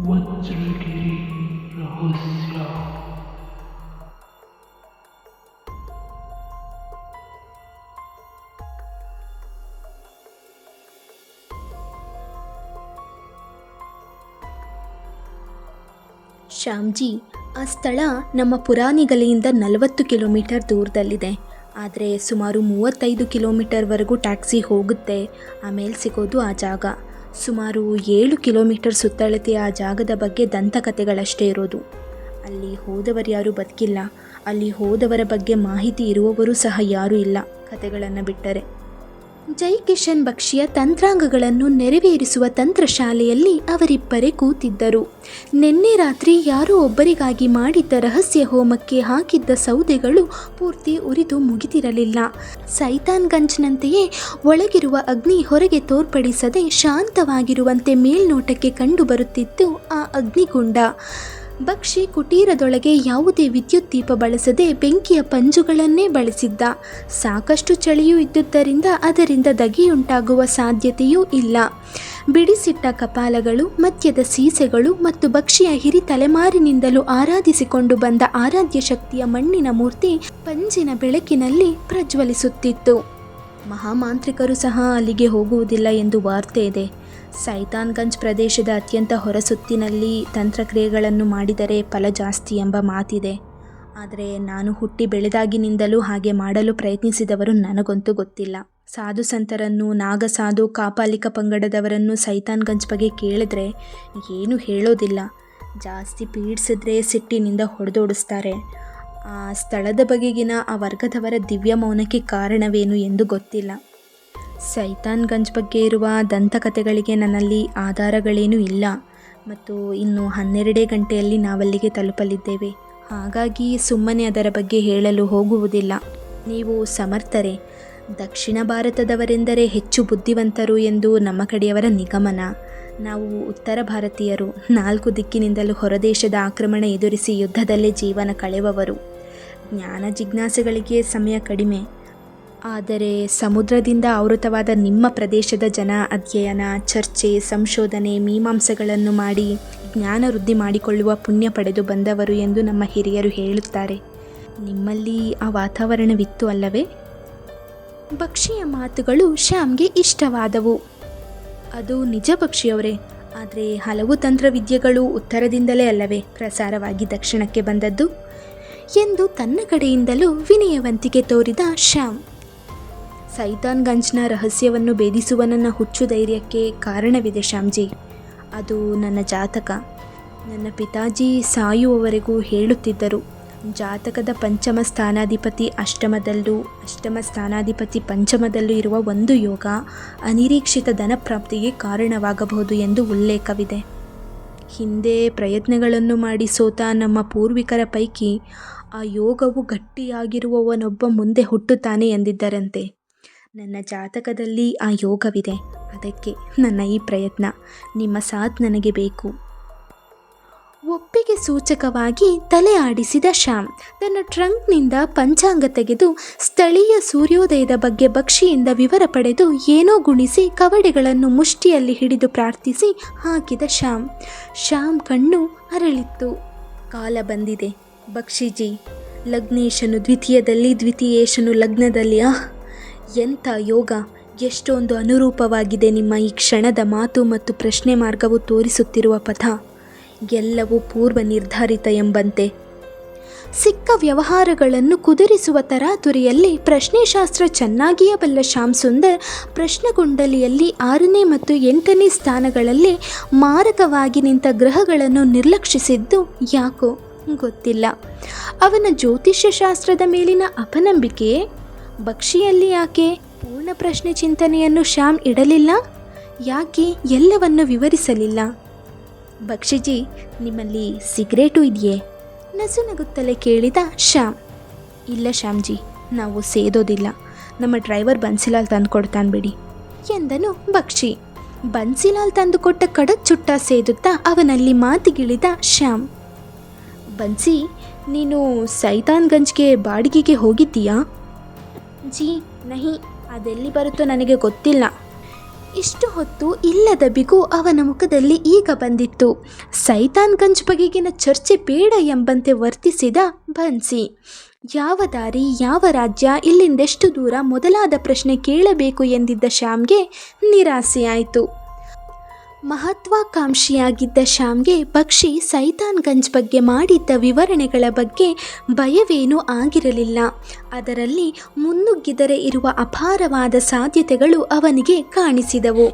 ವಜ್ರಗಿರಿ ರಹಸ್ಯ ಶ್ಯಾಮ್ಜಿ, ಆ ಸ್ಥಳ ನಮ್ಮ ಪುರಾಣಿಗಲೆಯಿಂದ ನಲವತ್ತು ಕಿಲೋಮೀಟರ್ ದೂರದಲ್ಲಿದೆ. ಆದರೆ ಸುಮಾರು ಮೂವತ್ತೈದು ಕಿಲೋಮೀಟರ್ವರೆಗೂ ಟ್ಯಾಕ್ಸಿ ಹೋಗುತ್ತೆ. ಆಮೇಲೆ ಸಿಗೋದು ಆ ಜಾಗ. ಸುಮಾರು ಏಳು ಕಿಲೋಮೀಟರ್ ಸುತ್ತಳತೆಯ ಆ ಜಾಗದ ಬಗ್ಗೆ ದಂತಕಥೆಗಳಷ್ಟೇ ಇರೋದು. ಅಲ್ಲಿ ಹೋದವರು ಯಾರೂ ಬದುಕಿಲ್ಲ. ಅಲ್ಲಿ ಹೋದವರ ಬಗ್ಗೆ ಮಾಹಿತಿ ಇರುವವರು ಸಹ ಯಾರೂ ಇಲ್ಲ. ಕಥೆಗಳನ್ನು ಬಿಟ್ಟರೆ. ಜೈ ಕಿಶನ್ ಬಕ್ಷಿಯ ತಂತ್ರಾಂಗಗಳನ್ನು ನೆರವೇರಿಸುವ ತಂತ್ರಶಾಲೆಯಲ್ಲಿ ಅವರಿಬ್ಬರೇ ಕೂತಿದ್ದರು. ನಿನ್ನೆ ರಾತ್ರಿ ಯಾರೋ ಒಬ್ಬರಿಗಾಗಿ ಮಾಡಿದ್ದ ರಹಸ್ಯ ಹೋಮಕ್ಕೆ ಹಾಕಿದ್ದ ಸೌದೆಗಳು ಪೂರ್ತಿ ಉರಿದು ಮುಗಿದಿರಲಿಲ್ಲ. ಸೈತಾನ್ಗಂಜ್ನಂತೆಯೇ ಒಳಗಿರುವ ಅಗ್ನಿ ಹೊರಗೆ ತೋರ್ಪಡಿಸದೆ ಶಾಂತವಾಗಿರುವಂತೆ ಮೇಲ್ನೋಟಕ್ಕೆ ಕಂಡುಬರುತ್ತಿತ್ತು ಆ ಅಗ್ನಿಗುಂಡ ಬಕ್ಷಿ ಕುಟೀರದೊಳಗೆ ಯಾವುದೇ ವಿದ್ಯುತ್ ದೀಪ ಬಳಸದೆ ಬೆಂಕಿಯ ಪಂಜುಗಳನ್ನೇ ಬಳಸಿದ್ದ. ಸಾಕಷ್ಟು ಚಳಿಯೂ ಇದ್ದುದರಿಂದ ಅದರಿಂದ ದಗಿಯುಂಟಾಗುವ ಸಾಧ್ಯತೆಯೂ ಇಲ್ಲ. ಬಿಡಿಸಿಟ್ಟ ಕಪಾಲಗಳು, ಮದ್ಯದ ಸೀಸೆಗಳು ಮತ್ತು ಬಕ್ಷಿಯ ಹಿರಿ ತಲೆಮಾರಿನಿಂದಲೂ ಆರಾಧಿಸಿಕೊಂಡು ಬಂದ ಆರಾಧ್ಯ ಶಕ್ತಿಯ ಮಣ್ಣಿನ ಮೂರ್ತಿ ಪಂಜಿನ ಬೆಳಕಿನಲ್ಲಿ ಪ್ರಜ್ವಲಿಸುತ್ತಿತ್ತು. ಮಹಾಮಾಂತ್ರಿಕರು ಸಹ ಅಲ್ಲಿಗೆ ಹೋಗುವುದಿಲ್ಲ ಎಂದು ವಾರ್ತೆ ಇದೆ. ಸೈತಾನ್ಗಂಜ್ ಪ್ರದೇಶದ ಅತ್ಯಂತ ಹೊರಸುತ್ತಿನಲ್ಲಿ ತಂತ್ರಕ್ರಿಯೆಗಳನ್ನು ಮಾಡಿದರೆ ಫಲ ಜಾಸ್ತಿ ಎಂಬ ಮಾತಿದೆ. ಆದರೆ ನಾನು ಹುಟ್ಟಿ ಬೆಳೆದಾಗಿನಿಂದಲೂ ಹಾಗೆ ಮಾಡಲು ಪ್ರಯತ್ನಿಸಿದವರು ನನಗಂತೂ ಗೊತ್ತಿಲ್ಲ. ಸಾಧು ಸಂತರನ್ನು, ನಾಗಸಾಧು, ಕಾಪಾಲಿಕ ಪಂಗಡದವರನ್ನು ಸೈತಾನ್ಗಂಜ್ ಬಗ್ಗೆ ಕೇಳಿದ್ರೆ ಏನೂ ಹೇಳೋದಿಲ್ಲ. ಜಾಸ್ತಿ ಪೀಡಿಸಿದ್ರೆ ಸಿಟ್ಟಿನಿಂದ ಹೊಡೆದೋಡಿಸ್ತಾರೆ. ಆ ಸ್ಥಳದ ಬಗೆಗಿನ ಆ ವರ್ಗದವರ ದಿವ್ಯ ಮೌನಕ್ಕೆ ಕಾರಣವೇನು ಎಂದು ಗೊತ್ತಿಲ್ಲ. ಸೈತಾನ್ಗಂಜ್ ಬಗ್ಗೆ ಇರುವ ದಂತಕಥೆಗಳಿಗೆ ನನ್ನಲ್ಲಿ ಆಧಾರಗಳೇನೂ ಇಲ್ಲ. ಮತ್ತು ಇನ್ನು ಹನ್ನೆರಡೇ ಗಂಟೆಯಲ್ಲಿ ನಾವಲ್ಲಿಗೆ ತಲುಪಲಿದ್ದೇವೆ. ಹಾಗಾಗಿ ಸುಮ್ಮನೆ ಅದರ ಬಗ್ಗೆ ಹೇಳಲು ಹೋಗುವುದಿಲ್ಲ. ನೀವು ಸಮರ್ಥರೆ. ದಕ್ಷಿಣ ಭಾರತದವರೆಂದರೆ ಹೆಚ್ಚು ಬುದ್ಧಿವಂತರು ಎಂದು ನಮ್ಮ ಕಡೆಯವರ ನಿಗಮನ. ನಾವು ಉತ್ತರ ಭಾರತೀಯರು. ನಾಲ್ಕು ದಿಕ್ಕಿನಿಂದಲೂ ಹೊರದೇಶದ ಆಕ್ರಮಣ ಎದುರಿಸಿ ಯುದ್ಧದಲ್ಲೇ ಜೀವನ ಕಳೆಯುವವರು ಜ್ಞಾನ ಜಿಜ್ಞಾಸೆಗಳಿಗೆ ಸಮಯ ಕಡಿಮೆ. ಆದರೆ ಸಮುದ್ರದಿಂದ ಆವೃತವಾದ ನಿಮ್ಮ ಪ್ರದೇಶದ ಜನ ಅಧ್ಯಯನ, ಚರ್ಚೆ, ಸಂಶೋಧನೆ, ಮೀಮಾಂಸೆಗಳನ್ನು ಮಾಡಿ ಜ್ಞಾನ ವೃದ್ಧಿ ಮಾಡಿಕೊಳ್ಳುವ ಪುಣ್ಯ ಪಡೆದು ಬಂದವರು ಎಂದು ನಮ್ಮ ಹಿರಿಯರು ಹೇಳುತ್ತಾರೆ. ನಿಮ್ಮಲ್ಲಿ ಆ ವಾತಾವರಣವಿತ್ತು ಅಲ್ಲವೇ? ಪಕ್ಷಿಯ ಮಾತುಗಳು ಶ್ಯಾಮ್ಗೆ ಇಷ್ಟವಾದವು. ಅದು ನಿಜ ಪಕ್ಷಿಯವರೇ ಆದರೆ ಹಲವು ತಂತ್ರವಿದ್ಯೆಗಳು ಉತ್ತರದಿಂದಲೇ ಅಲ್ಲವೇ ಪ್ರಸಾರವಾಗಿ ದಕ್ಷಿಣಕ್ಕೆ ಬಂದದ್ದು? ಎಂದು ತನ್ನ ಕಡೆಯಿಂದಲೂ ವಿನಯವಂತಿಕೆ ತೋರಿದ ಶ್ಯಾಮ್. ಸೈತಾನ್ಗಂಜ್ನ ರಹಸ್ಯವನ್ನು ಭೇದಿಸುವ ನನ್ನ ಹುಚ್ಚು ಧೈರ್ಯಕ್ಕೆ ಕಾರಣವಿದೆ ಶ್ಯಾಮ್ಜಿ. ಅದು ನನ್ನ ಜಾತಕ. ನನ್ನ ಪಿತಾಜಿ ಸಾಯುವವರೆಗೂ ಹೇಳುತ್ತಿದ್ದರು, ಜಾತಕದ ಪಂಚಮ ಸ್ಥಾನಾಧಿಪತಿ ಅಷ್ಟಮದಲ್ಲೂ, ಅಷ್ಟಮ ಸ್ಥಾನಾಧಿಪತಿ ಪಂಚಮದಲ್ಲೂ ಇರುವ ಒಂದು ಯೋಗ ಅನಿರೀಕ್ಷಿತ ಧನಪ್ರಾಪ್ತಿಗೆ ಕಾರಣವಾಗಬಹುದು ಎಂದು ಉಲ್ಲೇಖವಿದೆ. ಹಿಂದೆ ಪ್ರಯತ್ನಗಳನ್ನು ಮಾಡಿ ಸೋತ ನಮ್ಮ ಪೂರ್ವಿಕರ ಪೈಕಿ ಆ ಯೋಗವು ಗಟ್ಟಿಯಾಗಿರುವವನೊಬ್ಬ ಮುಂದೆ ಹುಟ್ಟುತ್ತಾನೆ ಎಂದಿದ್ದರಂತೆ. ನನ್ನ ಜಾತಕದಲ್ಲಿ ಆ ಯೋಗವಿದೆ. ಅದಕ್ಕೆ ನನ್ನ ಈ ಪ್ರಯತ್ನ. ನಿಮ್ಮ ಸಾಥ್ ನನಗೆ ಬೇಕು. ಒಪ್ಪಿಗೆ ಸೂಚಕವಾಗಿ ತಲೆ ಆಡಿಸಿದ ಶ್ಯಾಮ್. ತನ್ನ ಟ್ರಂಕ್ನಿಂದ ಪಂಚಾಂಗ ತೆಗೆದು ಸ್ಥಳೀಯ ಸೂರ್ಯೋದಯದ ಬಗ್ಗೆ ಭಕ್ಷಿಯಿಂದ ವಿವರ ಪಡೆದು ಏನೋ ಗುಣಿಸಿ ಕವಡೆಗಳನ್ನು ಮುಷ್ಟಿಯಲ್ಲಿ ಹಿಡಿದು ಪ್ರಾರ್ಥಿಸಿ ಹಾಕಿದ ಶ್ಯಾಮ್. ಶ್ಯಾಮ್ ಕಣ್ಣು ಅರಳಿತ್ತು. ಕಾಲ ಬಂದಿದೆ. ಭಕ್ಷಿಜಿ ಲಗ್ನೇಶನು ದ್ವಿತೀಯದಲ್ಲಿ, ದ್ವಿತೀಯೇಶನು ಲಗ್ನದಲ್ಲಿ. ಆಹ್ ಎಂಥ ಯೋಗ. ಎಷ್ಟೊಂದು ಅನುರೂಪವಾಗಿದೆ ನಿಮ್ಮ ಈ ಕ್ಷಣದ ಮಾತು ಮತ್ತು ಪ್ರಶ್ನೆ ಮಾರ್ಗವು ತೋರಿಸುತ್ತಿರುವ ಪಥ. ಎಲ್ಲವೂ ಪೂರ್ವ ನಿರ್ಧಾರಿತ ಎಂಬಂತೆ. ಸಿಕ್ಕ ವ್ಯವಹಾರಗಳನ್ನು ಕುದುರಿಸುವ ತರಾತುರಿಯಲ್ಲಿ ಪ್ರಶ್ನೆಶಾಸ್ತ್ರ ಚೆನ್ನಾಗಿಯೇ ಬಲ್ಲ ಶ್ಯಾಮ್ ಸುಂದರ್ ಪ್ರಶ್ನೆಗುಂಡಲಿಯಲ್ಲಿ ಆರನೇ ಮತ್ತು ಎಂಟನೇ ಸ್ಥಾನಗಳಲ್ಲಿ ಮಾರಕವಾಗಿ ನಿಂತ ಗ್ರಹಗಳನ್ನು ನಿರ್ಲಕ್ಷಿಸಿದ್ದು ಯಾಕೋ ಗೊತ್ತಿಲ್ಲ. ಅವನ ಜ್ಯೋತಿಷ್ಯ ಶಾಸ್ತ್ರದ ಮೇಲಿನ ಅಪನಂಬಿಕೆಯೇ? ಬಕ್ಷಿಯಲ್ಲಿ ಯಾಕೆ ಪೂರ್ಣ ಪ್ರಶ್ನೆ ಚಿಂತನೆಯನ್ನು ಶ್ಯಾಮ್ ಇಡಲಿಲ್ಲ? ಯಾಕೆ ಎಲ್ಲವನ್ನು ವಿವರಿಸಲಿಲ್ಲ? ಬಕ್ಷಿಜಿ ನಿಮ್ಮಲ್ಲಿ ಸಿಗರೇಟು ಇದೆಯೇ? ನಸುನಗುತ್ತಲೇ ಕೇಳಿದ ಶ್ಯಾಮ್. ಇಲ್ಲ ಶ್ಯಾಮ್ಜಿ, ನಾವು ಸೇದೋದಿಲ್ಲ. ನಮ್ಮ ಡ್ರೈವರ್ ಬನ್ಸಿಲಾಲ್ ತಂದು ಕೊಡ್ತಾನೆ ಬಿಡಿ ಎಂದನು ಬಕ್ಷಿ ಬನ್ಸಿಲಾಲ್ ತಂದುಕೊಟ್ಟ ಕಡಕ್ ಚುಟ್ಟ ಸೇದುತ್ತಾ ಅವನಲ್ಲಿ ಮಾತಿಗಿಳಿದ ಶ್ಯಾಮ್. ಬನ್ಸಿ, ನೀನು ಸೈತಾನ್ಗಂಜ್ಗೆ ಬಾಡಿಗೆಗೆ ಹೋಗಿದ್ದೀಯಾ? ಜಿ, ನಹಿ, ಅದೆಲ್ಲಿ ಬರುತ್ತೋ ನನಗೆ ಗೊತ್ತಿಲ್ಲ. ಇಷ್ಟು ಹೊತ್ತು ಇಲ್ಲದ ಬಿಗು ಅವನ ಮುಖದಲ್ಲಿ ಈಗ ಬಂದಿತ್ತು. ಸೈತಾನ್ಗಂಜ್ ಬಗೆಗಿನ ಚರ್ಚೆ ಬೇಡ ಎಂಬಂತೆ ವರ್ತಿಸಿದ ಬನ್ಸಿ. ಯಾವ ದಾರಿ, ಯಾವ ರಾಜ್ಯ, ಇಲ್ಲಿಂದೆಷ್ಟು ದೂರ ಮೊದಲಾದ ಪ್ರಶ್ನೆ ಕೇಳಬೇಕು ಎಂದಿದ್ದ ಶ್ಯಾಮ್ಗೆ ನಿರಾಸೆಯಾಯಿತು. ಮಹತ್ವಾಕಾಂಕ್ಷಿಯಾಗಿದ್ದ ಶ್ಯಾಮ್ಗೆ ಬಕ್ಷಿ ಸೈತಾನ್ಗಂಜ್ ಬಗ್ಗೆ ಮಾಡಿದ್ದ ವಿವರಣೆಗಳ ಬಗ್ಗೆ ಭಯವೇನೂ ಆಗಿರಲಿಲ್ಲ. ಅದರಲ್ಲಿ ಮುನ್ನುಗ್ಗಿದರೆ ಇರುವ ಅಪಾರವಾದ ಸಾಧ್ಯತೆಗಳು ಅವನಿಗೆ ಕಾಣಿಸಿದವು.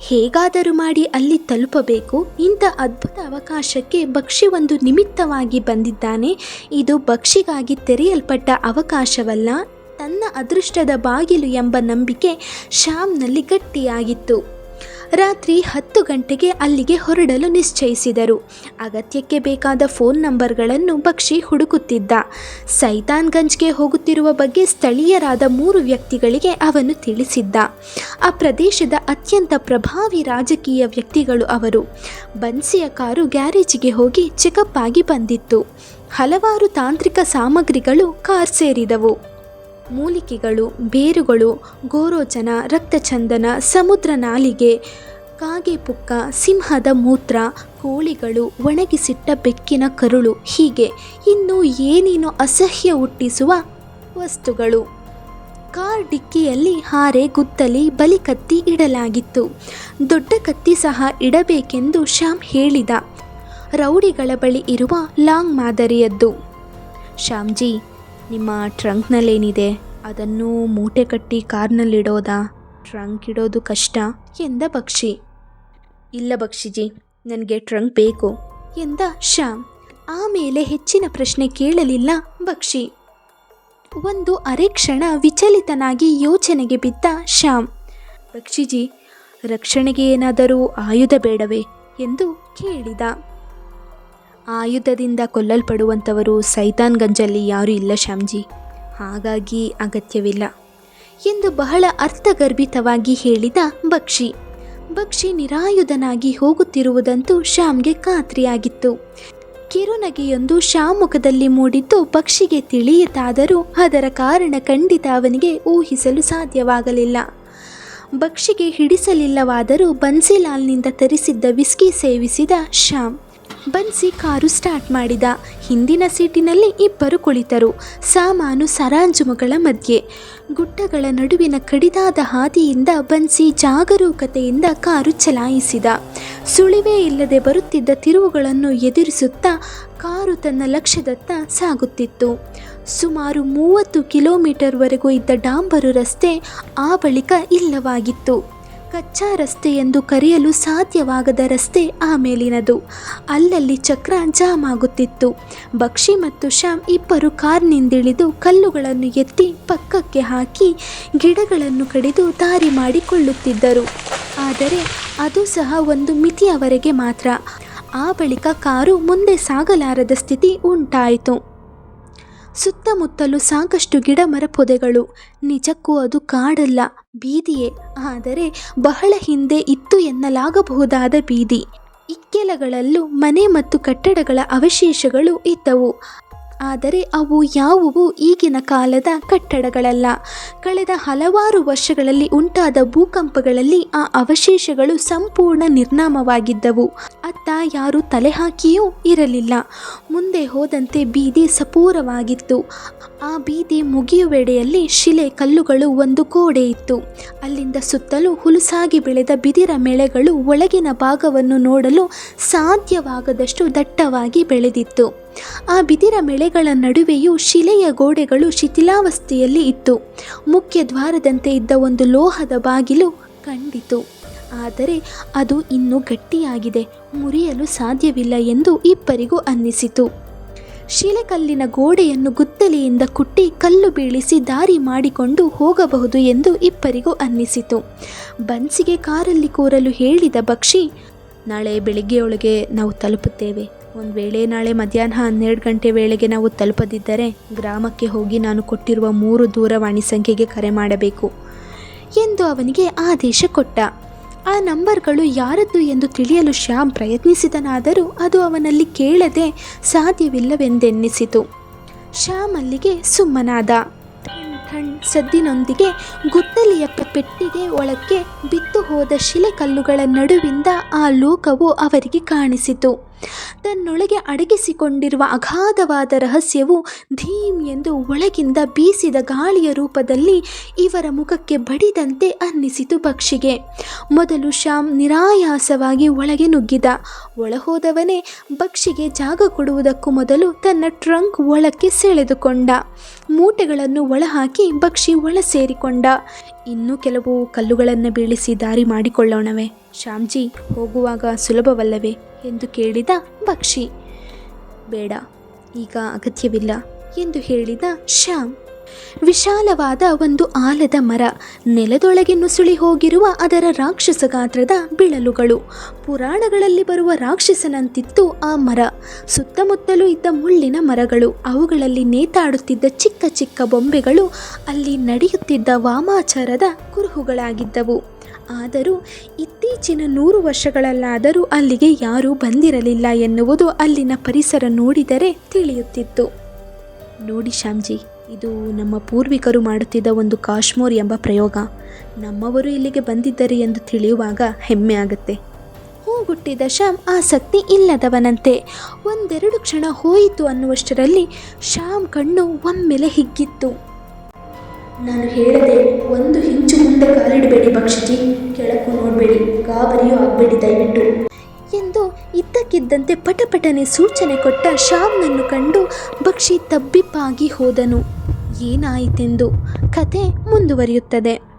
ಹೇಗಾದರೂ ಮಾಡಿ ಅಲ್ಲಿ ತಲುಪಬೇಕು. ಇಂಥ ಅದ್ಭುತ ಅವಕಾಶಕ್ಕೆ ಪಕ್ಷಿ ಒಂದು ನಿಮಿತ್ತವಾಗಿ ಬಂದಿದ್ದಾನೆ. ಇದು ಪಕ್ಷಿಗಾಗಿ ತೆರೆಯಲ್ಪಟ್ಟ ಅವಕಾಶವಲ್ಲ. ತನ್ನ ಅದೃಷ್ಟದ ಬಾಗಿಲು ಎಂಬ ನಂಬಿಕೆ ಶ್ಯಾಮ್ನಲ್ಲಿ ಗಟ್ಟಿಯಾಗಿತ್ತು. ರಾತ್ರಿ ಹತ್ತು ಗಂಟೆಗೆ ಅಲ್ಲಿಗೆ ಹೊರಡಲು ನಿಶ್ಚಯಿಸಿದರು. ಅಗತ್ಯಕ್ಕೆ ಬೇಕಾದ ಫೋನ್ ನಂಬರ್ಗಳನ್ನು ಬಕ್ಷಿ ಹುಡುಕುತ್ತಿದ್ದ. ಸೈತಾನ್ಗಂಜ್ಗೆ ಹೋಗುತ್ತಿರುವ ಬಗ್ಗೆ ಸ್ಥಳೀಯರಾದ ಮೂರು ವ್ಯಕ್ತಿಗಳಿಗೆ ಅವನು ತಿಳಿಸಿದ್ದ. ಆ ಪ್ರದೇಶದ ಅತ್ಯಂತ ಪ್ರಭಾವಿ ರಾಜಕೀಯ ವ್ಯಕ್ತಿಗಳು ಅವರು. ಬನ್ಸಿಯ ಕಾರು ಗ್ಯಾರೇಜಿಗೆ ಹೋಗಿ ಚೆಕಪ್ ಆಗಿ ಬಂದಿತ್ತು. ಹಲವಾರು ತಾಂತ್ರಿಕ ಸಾಮಗ್ರಿಗಳು ಕಾರ್ ಸೇರಿದವು. ಮೂಲಿಕೆಗಳು, ಬೇರುಗಳು, ಗೋರೋಚನ, ರಕ್ತಚಂದನ, ಸಮುದ್ರ ನಾಲಿಗೆ, ಕಾಗೆ ಪುಕ್ಕ, ಸಿಂಹದ ಮೂತ್ರ, ಕೋಳಿಗಳು, ಒಣಗಿಸಿಟ್ಟ ಬೆಕ್ಕಿನ ಕರುಳು. ಹೀಗೆ ಇನ್ನು ಏನೇನೋ ಅಸಹ್ಯ ಹುಟ್ಟಿಸುವ ವಸ್ತುಗಳು. ಕಾರ್ ಡಿಕ್ಕಿಯಲ್ಲಿ ಹಾರೆ ಬಲಿ ಕತ್ತಿ ಇಡಲಾಗಿತ್ತು. ದೊಡ್ಡ ಕತ್ತಿ ಸಹ ಇಡಬೇಕೆಂದು ಶ್ಯಾಮ್ ಹೇಳಿದ. ರೌಡಿಗಳ ಬಳಿ ಇರುವ ಲಾಂಗ್ ಮಾದರಿಯದ್ದು. ಶ್ಯಾಮ್ಜಿ ನಿಮ್ಮ ಟ್ರಂಕ್ನಲ್ಲೇನಿದೆ? ಅದನ್ನು ಮೂಟೆ ಕಟ್ಟಿ ಕಾರ್ನಲ್ಲಿಡೋದಾ ಟ್ರಂಕ್ ಇಡೋದು ಕಷ್ಟ. ಎಂದ ಪಕ್ಷಿ ಇಲ್ಲ ಪಕ್ಷಿಜಿ ನನಗೆ ಟ್ರಂಕ್ ಬೇಕು. ಎಂದ ಶ್ಯಾಮ್. ಆಮೇಲೆ ಹೆಚ್ಚಿನ ಪ್ರಶ್ನೆ ಕೇಳಲಿಲ್ಲ ಪಕ್ಷಿ ಒಂದು ಅರೆ ಕ್ಷಣ ವಿಚಲಿತನಾಗಿ ಯೋಚನೆಗೆ ಬಿದ್ದ ಶ್ಯಾಮ್. ಪಕ್ಷಿಜಿ ರಕ್ಷಣೆಗೆ ಏನಾದರೂ ಆಯುಧ ಬೇಡವೇ? ಎಂದು ಕೇಳಿದ. ಆಯುಧದಿಂದ ಕೊಲ್ಲಲ್ಪಡುವಂಥವರು ಸೈತಾನ್ಗಂಜಲ್ಲಿ ಯಾರೂ ಇಲ್ಲ, ಶ್ಯಾಮ್ಜಿ. ಹಾಗಾಗಿ ಅಗತ್ಯವಿಲ್ಲ ಎಂದು ಬಹಳ ಅರ್ಥಗರ್ಭಿತವಾಗಿ ಹೇಳಿದ ಬಕ್ಷಿ ಬಕ್ಷಿ ನಿರಾಯುಧನಾಗಿ ಹೋಗುತ್ತಿರುವುದಂತೂ ಶ್ಯಾಮ್ಗೆ ಖಾತ್ರಿಯಾಗಿತ್ತು. ಕಿರುನಗೆಯೊಂದು ಶ್ಯಾಮ್ ಮುಖದಲ್ಲಿ ಮೂಡಿದ್ದು ಪಕ್ಷಿಗೆ ತಿಳಿಯಿತಾದರೂ ಅದರ ಕಾರಣ ಖಂಡಿತ ಅವನಿಗೆ ಊಹಿಸಲು ಸಾಧ್ಯವಾಗಲಿಲ್ಲ. ಬಕ್ಷಿಗೆ ಹಿಡಿಸಲಿಲ್ಲವಾದರೂ ಬನ್ಸಿಲಾಲ್ನಿಂದ ತರಿಸಿದ್ದ ವಿಸ್ಕಿ ಸೇವಿಸಿದ ಶ್ಯಾಮ್. ಬನ್ಸಿ ಕಾರು ಸ್ಟಾರ್ಟ್ ಮಾಡಿದ. ಹಿಂದಿನ ಸೀಟಿನಲ್ಲಿ ಇಬ್ಬರು ಕುಳಿತರು. ಸಾಮಾನು ಸರಾಂಜುಮಗಳ ಮಧ್ಯೆ. ಗುಡ್ಡಗಳ ನಡುವಿನ ಕಡಿದಾದ ಹಾದಿಯಿಂದ ಬನ್ಸಿ ಜಾಗರೂಕತೆಯಿಂದ ಕಾರು ಚಲಾಯಿಸಿದ. ಸುಳಿವೇ ಇಲ್ಲದೆ ಬರುತ್ತಿದ್ದ ತಿರುವುಗಳನ್ನು ಎದುರಿಸುತ್ತಾ ಕಾರು ತನ್ನ ಲಕ್ಷ್ಯದತ್ತ ಸಾಗುತ್ತಿತ್ತು. ಸುಮಾರು ಮೂವತ್ತು ಕಿಲೋಮೀಟರ್ವರೆಗೂ ಇದ್ದ ಡಾಂಬರು ರಸ್ತೆ ಆ ಬಳಿಕ ಇಲ್ಲವಾಗಿತ್ತು. ಕಚ್ಚಾ ರಸ್ತೆ ಎಂದು ಕರೆಯಲು ಸಾಧ್ಯವಾಗದ ರಸ್ತೆ ಆ ಮೇಲಿನದು. ಅಲ್ಲಲ್ಲಿ ಚಕ್ರ ಜಾಮ್ ಆಗುತ್ತಿತ್ತು ಬಕ್ಷಿ ಮತ್ತು ಶ್ಯಾಮ್ ಇಬ್ಬರು ಕಾರ್ನಿಂದಿಳಿದು ಕಲ್ಲುಗಳನ್ನು ಎತ್ತಿ ಪಕ್ಕಕ್ಕೆ ಹಾಕಿ ಗಿಡಗಳನ್ನು ಕಡಿದು ದಾರಿ ಮಾಡಿಕೊಳ್ಳುತ್ತಿದ್ದರು. ಆದರೆ ಅದು ಸಹ ಒಂದು ಮಿತಿಯವರೆಗೆ ಮಾತ್ರ. ಆ ಬಳಿಕ ಕಾರು ಮುಂದೆ ಸಾಗಲಾರದ ಸ್ಥಿತಿ ಉಂಟಾಯಿತು. ಸುತ್ತಮುತ್ತಲು ಸಾಕಷ್ಟು ಗಿಡ ಮರ ಪೊದೆಗಳು. ನಿಜಕ್ಕೂ ಅದು ಕಾಡಲ್ಲ ಬೀದಿಯೇ. ಆದರೆ ಬಹಳ ಹಿಂದೆ ಇತ್ತು ಎನ್ನಲಾಗಬಹುದಾದ ಬೀದಿ. ಇಕ್ಕೆಲಗಳಲ್ಲೂ ಮನೆ ಮತ್ತು ಕಟ್ಟಡಗಳ ಅವಶೇಷಗಳು ಇದ್ದವು. ಆದರೆ ಅವು ಯಾವುವು ಈಗಿನ ಕಾಲದ ಕಟ್ಟಡಗಳಲ್ಲ. ಕಳೆದ ಹಲವಾರು ವರ್ಷಗಳಲ್ಲಿ ಉಂಟಾದ ಭೂಕಂಪಗಳಲ್ಲಿ ಆ ಅವಶೇಷಗಳು ಸಂಪೂರ್ಣ ನಿರ್ನಾಮವಾಗಿದ್ದವು. ಅತ್ತ ಯಾರು ತಲೆ ಹಾಕಿಯೂ ಇರಲಿಲ್ಲ. ಮುಂದೆ ಹೋದಂತೆ ಬೀದಿ ಸಪೂರವಾಗಿತ್ತು. ಆ ಬೀದಿ ಮುಗಿಯುವೆಡೆಯಲ್ಲಿ ಶಿಲೆ ಕಲ್ಲುಗಳು ಒಂದು ಗೋಡೆ ಇತ್ತು. ಅಲ್ಲಿಂದ ಸುತ್ತಲೂ ಹುಲುಸಾಗಿ ಬೆಳೆದ ಬಿದಿರ ಮೆಳೆಗಳು ಒಳಗಿನ ಭಾಗವನ್ನು ನೋಡಲು ಸಾಧ್ಯವಾಗದಷ್ಟು ದಟ್ಟವಾಗಿ ಬೆಳೆದಿತ್ತು. ಆ ಬಿದಿರ ಮೆಳೆಗಳ ನಡುವೆಯೂ ಶಿಲೆಯ ಗೋಡೆಗಳು ಶಿಥಿಲಾವಸ್ಥೆಯಲ್ಲಿ ಇತ್ತು. ಮುಖ್ಯ ದ್ವಾರದಂತೆ ಇದ್ದ ಒಂದು ಲೋಹದ ಬಾಗಿಲು ಕಂಡಿತು. ಆದರೆ ಅದು ಇನ್ನೂ ಗಟ್ಟಿಯಾಗಿದೆ, ಮುರಿಯಲು ಸಾಧ್ಯವಿಲ್ಲ ಎಂದು ಇಬ್ಬರಿಗೂ ಅನ್ನಿಸಿತು. ಶಿಲೆಕಲ್ಲಿನ ಗೋಡೆಯನ್ನು ಗುದ್ದಲಿಯಿಂದ ಕುಟ್ಟಿ ಕಲ್ಲು ಬೀಳಿಸಿ ದಾರಿ ಮಾಡಿಕೊಂಡು ಹೋಗಬಹುದು ಎಂದು ಇಬ್ಬರಿಗೂ ಅನ್ನಿಸಿತು. ಬನ್ಸಿಗೆ ಕಾರಲ್ಲಿ ಕೂರಲು ಹೇಳಿದ ಬಕ್ಷಿ, ನಾಳೆ ಬೆಳಿಗ್ಗೆಯೊಳಗೆ ನಾವು ತಲುಪುತ್ತೇವೆ. ಒಂದು ವೇಳೆ ನಾಳೆ ಮಧ್ಯಾಹ್ನ ಹನ್ನೆರಡು ಗಂಟೆ ವೇಳೆಗೆ ನಾವು ತಲುಪದಿದ್ದರೆ ಗ್ರಾಮಕ್ಕೆ ಹೋಗಿ ನಾನು ಕೊಟ್ಟಿರುವ ಮೂರು ದೂರವಾಣಿ ಸಂಖ್ಯೆಗೆ ಕರೆ ಮಾಡಬೇಕು ಎಂದು ಅವನಿಗೆ ಆದೇಶ ಕೊಟ್ಟ. ಆ ನಂಬರ್ಗಳು ಯಾರದ್ದು ಎಂದು ತಿಳಿಯಲು ಶ್ಯಾಮ್ ಪ್ರಯತ್ನಿಸಿದನಾದರೂ ಅದು ಅವನಲ್ಲಿ ಕೇಳದೆ ಸಾಧ್ಯವಿಲ್ಲವೆಂದೆನ್ನಿಸಿತು. ಶ್ಯಾಮ್ ಅಲ್ಲಿಗೆ ಸುಮ್ಮನಾದ. ಥಣ್ ಸದ್ದಿನೊಂದಿಗೆ ಗುದ್ದಲಿಯ ಪೆಟ್ಟಿಗೆ ಒಳಕ್ಕೆ ಬಿದ್ದು ಹೋದ ಶಿಲೆಕಲ್ಲುಗಳ ನಡುವಿಂದ ಆ ಲೋಕವು ಅವರಿಗೆ ಕಾಣಿಸಿತು. ತನ್ನೊಳಗೆ ಅಡಗಿಸಿಕೊಂಡಿರುವ ಅಗಾಧವಾದ ರಹಸ್ಯವು ಧೀಮ್ ಎಂದು ಒಳಗಿಂದ ಬೀಸಿದ ಗಾಳಿಯ ರೂಪದಲ್ಲಿ ಇವರ ಮುಖಕ್ಕೆ ಬಡಿದಂತೆ ಅನ್ನಿಸಿತು ಪಕ್ಷಿಗೆ. ಮೊದಲು ಶ್ಯಾಮ್ ನಿರಾಯಾಸವಾಗಿ ಒಳಗೆ ನುಗ್ಗಿದ. ಒಳಹೋದವನೇ ಪಕ್ಷಿಗೆ ಜಾಗ ಕೊಡುವುದಕ್ಕೂ ಮೊದಲು ತನ್ನ ಟ್ರಂಕ್ ಒಳಕ್ಕೆ ಸೆಳೆದುಕೊಂಡ. ಮೂಟೆಗಳನ್ನು ಒಳಹಾಕಿ ಪಕ್ಷಿ ಒಳ ಸೇರಿಕೊಂಡ. ಇನ್ನೂ ಕೆಲವು ಕಲ್ಲುಗಳನ್ನು ಬೀಳಿಸಿ ದಾರಿ ಮಾಡಿಕೊಳ್ಳೋಣವೇ. ಶ್ಯಾಮ್ಜಿ, ಹೋಗುವಾಗ ಸುಲಭವಲ್ಲವೇ? ಎಂದು ಕೇಳಿದ ಪಕ್ಷಿ. ಬೇಡ, ಈಗ ಅಗತ್ಯವಿಲ್ಲ ಎಂದು ಹೇಳಿದ ಶ್ಯಾಮ್. ವಿಶಾಲವಾದ ಒಂದು ಆಲದ ಮರ ನೆಲದೊಳಗೆ ನುಸುಳಿ ಹೋಗಿರುವ ಅದರ ರಾಕ್ಷಸ ಗಾತ್ರದ ಬಿಳಲುಗಳು. ಪುರಾಣಗಳಲ್ಲಿ ಬರುವ ರಾಕ್ಷಸನಂತಿತ್ತು ಆ ಮರ. ಸುತ್ತಮುತ್ತಲೂ ಇದ್ದ ಮುಳ್ಳಿನ ಮರಗಳು, ಅವುಗಳಲ್ಲಿ ನೇತಾಡುತ್ತಿದ್ದ ಚಿಕ್ಕ ಚಿಕ್ಕ ಬೊಂಬೆಗಳು ಅಲ್ಲಿ ನಡೆಯುತ್ತಿದ್ದ ವಾಮಾಚಾರದ ಕುರುಹುಗಳಾಗಿದ್ದವು. ಆದರೂ ಇತ್ತೀಚಿನ ನೂರು ವರ್ಷಗಳಲ್ಲಾದರೂ ಅಲ್ಲಿಗೆ ಯಾರೂ ಬಂದಿರಲಿಲ್ಲ ಎನ್ನುವುದು ಅಲ್ಲಿನ ಪರಿಸರ ನೋಡಿದರೆ ತಿಳಿಯುತ್ತಿತ್ತು. ನೋಡಿ ಶ್ಯಾಮ್ಜಿ, ಇದು ನಮ್ಮ ಪೂರ್ವಿಕರು ಮಾಡುತ್ತಿದ್ದ ಒಂದು ಕಾಶ್ಮೋರ್ ಎಂಬ ಪ್ರಯೋಗ. ನಮ್ಮವರು ಇಲ್ಲಿಗೆ ಬಂದಿದ್ದರೆ ಎಂದು ತಿಳಿಯುವಾಗ ಹೆಮ್ಮೆ ಆಗುತ್ತೆ. ಹೂಗುಟ್ಟಿದ ಶ್ಯಾಮ್ ಆಸಕ್ತಿ ಇಲ್ಲದವನಂತೆ. ಒಂದೆರಡು ಕ್ಷಣ ಹೋಯಿತು ಅನ್ನುವಷ್ಟರಲ್ಲಿ ಶ್ಯಾಮ್ ಕಣ್ಣು ಒಮ್ಮೆಲೆ ಹಿಗ್ಗಿತ್ತು. ನಾನು ಹೇಳದೆ ಒಂದು ಹಿಂಚು ಮುಂದೆ ಕಾಲಿಡಬೇಡಿ ಪಕ್ಷಿಜಿ ಕೆಳಕು ನೋಡಬೇಡಿ, ಗಾಬರಿಯೂ ಆಗಬೇಡಿ ದಯವಿಟ್ಟು. ಎಂದು ಇದ್ದಕ್ಕಿದ್ದಂತೆ ಪಟಪಟನೆ ಸೂಚನೆ ಕೊಟ್ಟ ಶ್ಯಾಮ್ನನ್ನು ಕಂಡು ಪಕ್ಷಿ ತಬ್ಬಿಪ್ಪಾಗಿ ಹೋದನು. ಏನಾಯಿತೆಂದು ಕತೆ ಮುಂದುವರಿಯುತ್ತದೆ.